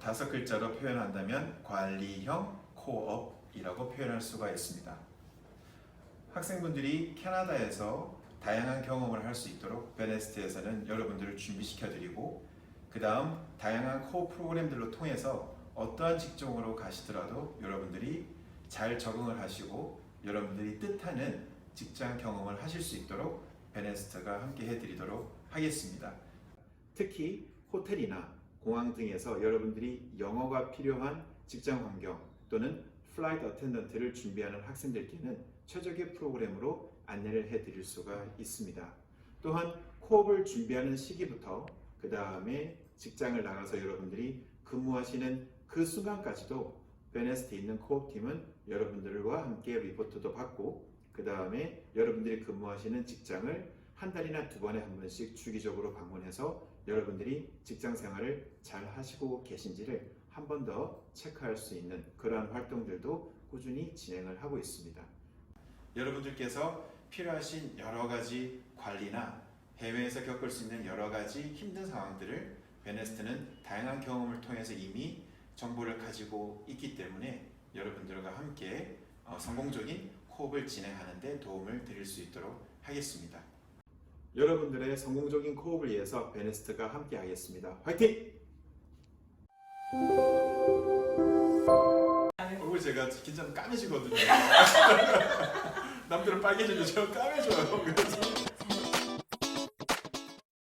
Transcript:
다섯 글자로 표현한다면 관리형 코업이라고 표현할 수가 있습니다. 학생분들이 캐나다에서 다양한 경험을 할 수 있도록 베네스트에서는 여러분들을 준비시켜 드리고 그 다음 다양한 코어 프로그램들로 통해서 어떠한 직종으로 가시더라도 여러분들이 잘 적응을 하시고 여러분들이 뜻하는 직장 경험을 하실 수 있도록 베네스트가 함께 해드리도록 하겠습니다. 특히 호텔이나 공항 등에서 여러분들이 영어가 필요한 직장 환경 또는 플라이트 어텐던트를 준비하는 학생들께는 최적의 프로그램으로 안내를 해드릴 수가 있습니다. 또한 코업을 준비하는 시기부터 그 다음에 직장을 나가서 여러분들이 근무하시는 그 순간까지도 베네스트에 있는 코업 팀은 여러분들과 함께 리포트도 받고 그 다음에 여러분들이 근무하시는 직장을 한 달이나 두 번에 한 번씩 주기적으로 방문해서 여러분들이 직장 생활을 잘 하시고 계신지를 한 번 더 체크할 수 있는 그러한 활동들도 꾸준히 진행을 하고 있습니다. 여러분들께서 필요하신 여러 가지 관리나 해외에서 겪을 수 있는 여러 가지 힘든 상황들을 베네스트는 다양한 경험을 통해서 이미 정보를 가지고 있기 때문에 여러분들과 함께 어, 성공적인 코업을 진행하는 데 도움을 드릴 수 있도록 하겠습니다. 여러분들의 성공적인 코업을 위해서 베네스트가 함께 하겠습니다. 화이팅! 얼굴 제가 긴장 까매지거든요. 남들은 빨개지는데 제가 까매져요. 그래서